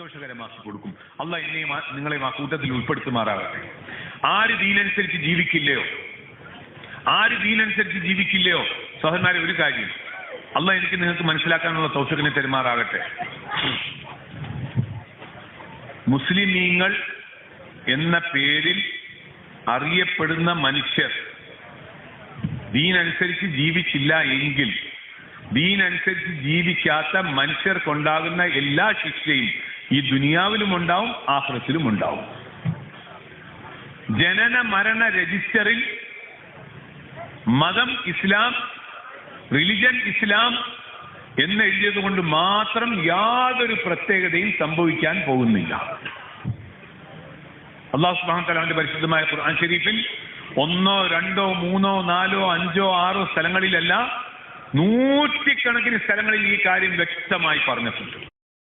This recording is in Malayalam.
സന്തോഷകരമാക്കി കൊടുക്കും. അല്ല എന്നെയും നിങ്ങളെയും ആ കൂട്ടത്തിൽ ഉൾപ്പെടുത്തുമാറാകട്ടെ. ആര് ദീനനുസരിച്ച് ജീവിക്കില്ലയോ? ആര് ദീനനുസരിച്ച് ജീവിക്കില്ലയോ? സഹന്മാരെ ഒരു കാര്യം. അല്ല എനിക്ക് നിങ്ങൾക്ക് മനസ്സിലാക്കാനുള്ള തൗഫിക്കിനെ മുസ്ലിം മുസ്ലിമീങ്ങൾ എന്ന പേരിൽ അറിയപ്പെടുന്ന മനുഷ്യർ ദീനനുസരിച്ച് ജീവിച്ചില്ല എങ്കിൽ ദീനനുസരിച്ച് ജീവിക്കാത്ത മനുഷ്യർക്കുണ്ടാകുന്ന എല്ലാ ശിക്ഷയും ഈ ദുനിയാവിലും ഉണ്ടാവും ആഹ്റത്തിലും ഉണ്ടാവും. ജനന മരണ രജിസ്റ്ററിൽ മതം ഇസ്ലാം റിലിജൻ ഇസ്ലാം എന്ന് എഴുതിയത് കൊണ്ട് മാത്രം യാതൊരു പ്രത്യേകതയും സംഭവിക്കാൻ പോകുന്നില്ല. അള്ളാഹു സുബാൻ തആലാന്റെ പരിശുദ്ധമായ ഖുർആൻ ഷരീഫിൽ ഒന്നോ രണ്ടോ മൂന്നോ നാലോ അഞ്ചോ ആറോ സ്ഥലങ്ങളിലല്ല നൂറ്റിക്കണക്കിന് സ്ഥലങ്ങളിൽ ഈ കാര്യം വ്യക്തമായി പറഞ്ഞിട്ടുണ്ട്.